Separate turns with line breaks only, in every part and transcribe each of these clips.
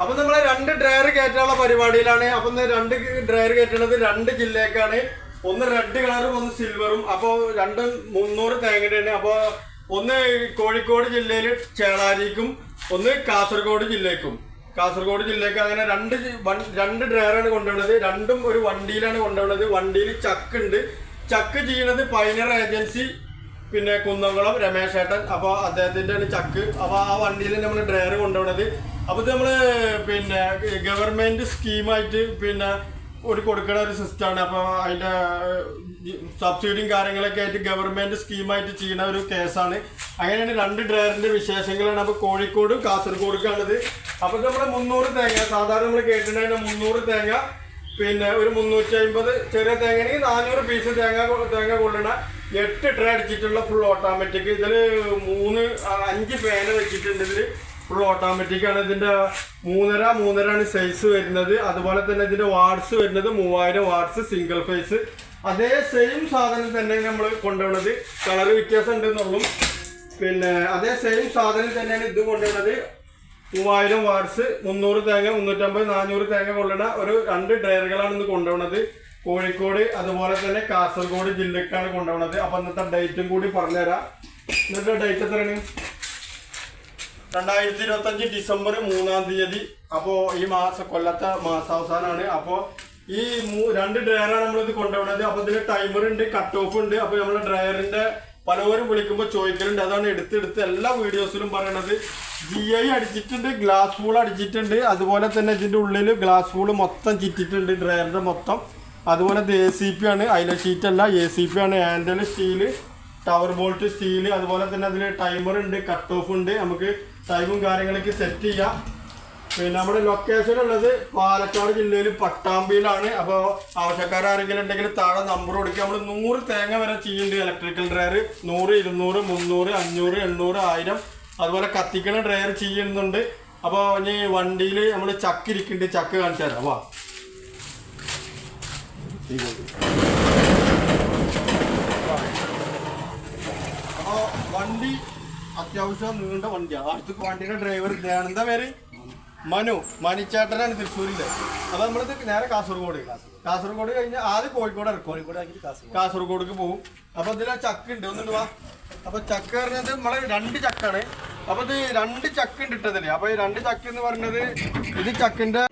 അപ്പൊ നമ്മളെ രണ്ട് ഡ്രയർ കയറ്റാനുള്ള പരിപാടിയിലാണ്. അപ്പൊ രണ്ട് ഡ്രയർ കയറ്റണത് രണ്ട് ജില്ലക്കാണ്. ഒന്ന് റെഡ് കളറും ഒന്ന് സിൽവറും അപ്പൊ രണ്ടും മുന്നൂറ് തേങ്ങയുടെയാണ്. അപ്പൊ ഒന്ന് കോഴിക്കോട് ജില്ലയിൽ ചേളാരിക്കും ഒന്ന് കാസർഗോഡ് ജില്ലക്കും കാസർഗോഡ് ജില്ലക്ക് അങ്ങനെ രണ്ട് രണ്ട് ഡ്രയറാണ് കൊണ്ടുവന്നത്. രണ്ടും ഒരു വണ്ടിയിലാണ് കൊണ്ടുവന്നത്. വണ്ടിയിൽ ചക്ക് ഉണ്ട്. ചക്ക് ചെയ്യണത് പൈനർ ഏജൻസി പിന്നെ കുന്നംകുളം രമേശേട്ടൻ. അപ്പോൾ അദ്ദേഹത്തിന്റെ ആണ് ചക്ക്. അപ്പോൾ ആ വണ്ടിയിൽ നമ്മൾ ഡ്രയർ കൊണ്ടുപോകുന്നത് അപ്പോൾ ഇത് നമ്മൾ പിന്നെ ഗവൺമെന്റ് സ്കീമായിട്ട് പിന്നെ ഒരു കൊടുക്കുന്ന ഒരു സിസ്റ്റമാണ് അപ്പോൾ അതിന്റെ സബ്സിഡിയും കാര്യങ്ങളൊക്കെ ആയിട്ട് ഗവൺമെന്റ് സ്കീമായിട്ട് ചെയ്യുന്ന ഒരു കേസാണ് അങ്ങനെയാണ് രണ്ട് ഡ്രൈവറിന്റെ വിശേഷങ്ങളാണ്. അപ്പോൾ കോഴിക്കോടും കാണുന്നത് അപ്പോൾ നമ്മുടെ മുന്നൂറ് തേങ്ങ സാധാരണ നമ്മൾ കേട്ടിട്ടുണ്ടായിരുന്ന മുന്നൂറ് തേങ്ങ പിന്നെ ഒരു മുന്നൂറ്റി അമ്പത് ചെറിയ തേങ്ങയാണെങ്കിൽ നാനൂറ് പീസ് തേങ്ങ തേങ്ങ കൊള്ളുന്ന എട്ട് ട്രേ അടിച്ചിട്ടുള്ള ഫുൾ ഓട്ടോമാറ്റിക് ഇതിൽ മൂന്ന് അഞ്ച് ഫാന് വെച്ചിട്ടുണ്ട് ഇതിൽ ഫുൾ ഓട്ടോമാറ്റിക് ആണ് ഇതിന്റെ മൂന്നര മൂന്നര ആണ് സൈസ് വരുന്നത്. അതുപോലെ തന്നെ ഇതിന്റെ വാട്സ് വരുന്നത് മൂവായിരം വാട്സ് സിംഗിൾ ഫേസ് അതേ സെയിം സാധനം തന്നെ നമ്മൾ കൊണ്ടുപോകുന്നത് കളർ വ്യത്യാസം ഉണ്ടെന്നുള്ളൂ പിന്നെ അതേ സെയിം സാധനം തന്നെയാണ് ഇത് കൊണ്ടുവന്നത്. മൂവായിരം വാട്സ് മുന്നൂറ് തേങ്ങ മുന്നൂറ്റമ്പത് നാനൂറ് തേങ്ങ കൊള്ളുന്ന ഒരു രണ്ട് ഡ്രൈവറുകളാണ് ഇന്ന് കൊണ്ടുപോകുന്നത് കോഴിക്കോട് അതുപോലെ തന്നെ കാസർഗോഡ് ജില്ലക്കാണ് കൊണ്ടുപോകുന്നത് അപ്പൊ ഇന്നത്തെ ഡേറ്റും കൂടി പറഞ്ഞുതരാം. ഇന്നത്തെ ഡേറ്റ് എത്രയാണ്? രണ്ടായിരത്തി ഇരുപത്തി അഞ്ച് ഡിസംബർ മൂന്നാം തീയതി. അപ്പോ ഈ മാസ കൊല്ലത്തെ മാസാവസാനമാണ് അപ്പോ ഈ രണ്ട് ഡ്രയറാണ് നമ്മളിത് കൊണ്ടുപോകുന്നത് അപ്പൊ ഇതിന് ടൈമർ ഉണ്ട് കട്ട് ഓഫ് ഉണ്ട്. അപ്പൊ നമ്മളെ ഡ്രയറിന്റെ പലവരും വിളിക്കുമ്പോൾ ചോദിക്കലുണ്ട്. അതാണ് എടുത്തെടുത്ത് എല്ലാ വീഡിയോസിലും പറയണത്. ജി ഐ അടിച്ചിട്ടുണ്ട് ഗ്ലാസ് ഫൂൾ അടിച്ചിട്ടുണ്ട്. അതുപോലെ തന്നെ ഇതിന്റെ ഉള്ളിൽ ഗ്ലാസ് ഫൂൾ മൊത്തം ചിറ്റിട്ടുണ്ട് ഡ്രയറിന്റെ മൊത്തം. അതുപോലെ ഇത് എ സി പി ആണ്. അതിലെ ഷീറ്റ് അല്ല എ സി പി ആണ്. Handle steel tower bolt steel അതുപോലെ തന്നെ അതിൽ ടൈമർ ഉണ്ട് കട്ട് ഓഫ് ഉണ്ട്. നമുക്ക് ടൈമും കാര്യങ്ങളൊക്കെ സെറ്റ് ചെയ്യാം. പിന്നെ നമ്മുടെ ലൊക്കേഷൻ ഉള്ളത് പാലക്കാട് ജില്ലയിൽ പട്ടാമ്പിയിലാണ്. അപ്പോൾ ആവശ്യക്കാരെങ്കിലും ഉണ്ടെങ്കിൽ താഴെ നമ്പർ കൊടുക്കുക നമ്മൾ നൂറ് തേങ്ങ വരെ ചെയ്യുന്നുണ്ട് ഇലക്ട്രിക്കൽ ഡ്രയർ നൂറ് ഇരുന്നൂറ് മുന്നൂറ് അഞ്ഞൂറ് എണ്ണൂറ് ആയിരം. അതുപോലെ കത്തിക്കണ ഡ്രയർ ചെയ്യുന്നുണ്ട്. അപ്പോൾ ഇനി വണ്ടിയിൽ നമ്മൾ ചക്ക് ഇരിക്കുന്നുണ്ട്. ചക്ക് കാണിച്ചു തരാം. വാ. അപ്പോൾ വണ്ടി അത്യാവശ്യം നീണ്ട വണ്ടിയാണ് അടുത്ത വണ്ടിയുടെ ഡ്രൈവർ ഇതാണ് എന്താ പേര്? മനു. മനിച്ചേട്ടനാണ് തൃശ്ശൂരിന്റെ അപ്പൊ നമ്മൾ നേരെ കാസർഗോഡ്. കാസർഗോഡ് കഴിഞ്ഞ് ആദ്യം കോഴിക്കോട് ഇറക്കും. കോഴിക്കോട് കാസർഗോഡേക്ക് പോകും അപ്പൊ ഇതിൽ ചക്ക ഉണ്ട്. ഒന്നുണ്ട് വാ. അപ്പൊ ചക്ക പറഞ്ഞത് നമ്മളെ രണ്ട് ചക്കാണ്. അപ്പൊ ഇത് രണ്ട് ചക്ക ഉണ്ട് ഇട്ടതിൽ. അപ്പൊ ഈ രണ്ട് ചക്ക എന്ന് പറഞ്ഞത് ഇത് ചക്കിന്റെ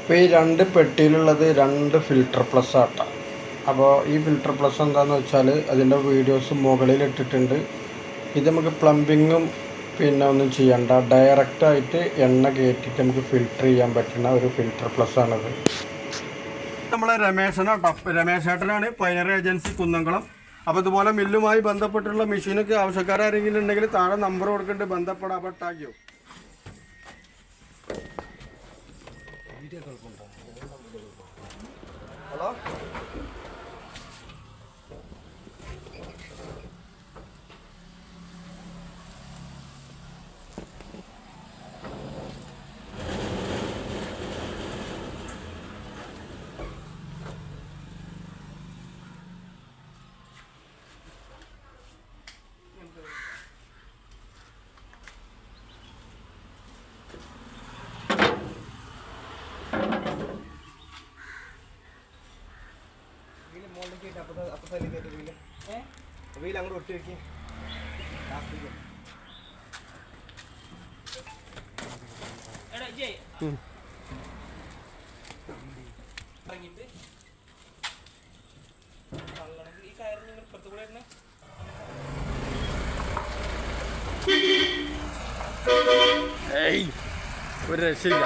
ഇപ്പോൾ ഈ രണ്ട് പെട്ടിയിലുള്ളത് രണ്ട് ഫിൽട്ടർ പ്ലസ് ആട്ട. അപ്പോൾ ഈ ഫിൽട്ടർ പ്ലസ് എന്താണെന്ന് വെച്ചാൽ അതിന്റെ വീഡിയോസ് മുകളിൽ ഇട്ടിട്ടുണ്ട്. ഇത് നമുക്ക് പ്ലംബിങ്ങും പിന്നെ ഒന്നും ചെയ്യണ്ട. ഡയറക്റ്റായിട്ട് എണ്ണ കയറ്റിയിട്ട് നമുക്ക് ഫിൽട്ടർ ചെയ്യാൻ പറ്റുന്ന ഒരു ഫിൽട്ടർ പ്ലസ് ആണത്.
നമ്മളെ രമേശനാട്ടോ രമേശേട്ടനാണ് പൈനർ ഏജൻസി കുന്നംകുളം. അപ്പോൾ ഇതുപോലെ മില്ലുമായി ബന്ധപ്പെട്ടുള്ള മെഷീനൊക്കെ ആവശ്യക്കാരെങ്കിലും ഉണ്ടെങ്കിൽ താഴെ നമ്പർ കൊടുക്കേണ്ട. ബന്ധപ്പെടാം അപ്പോൾ ടാക്കിയോ ഹലോ
അങ്ങോട്ട് ഒട്ടി വെക്കി.
എടാ ജയ് ഇറങ്ങിയിട്ട് ഈ കയറി നിങ്ങൾ പുറത്തു കൂടെ ഇരുന്ന്
ഏയ് ഒരു രക്ഷയില്ല.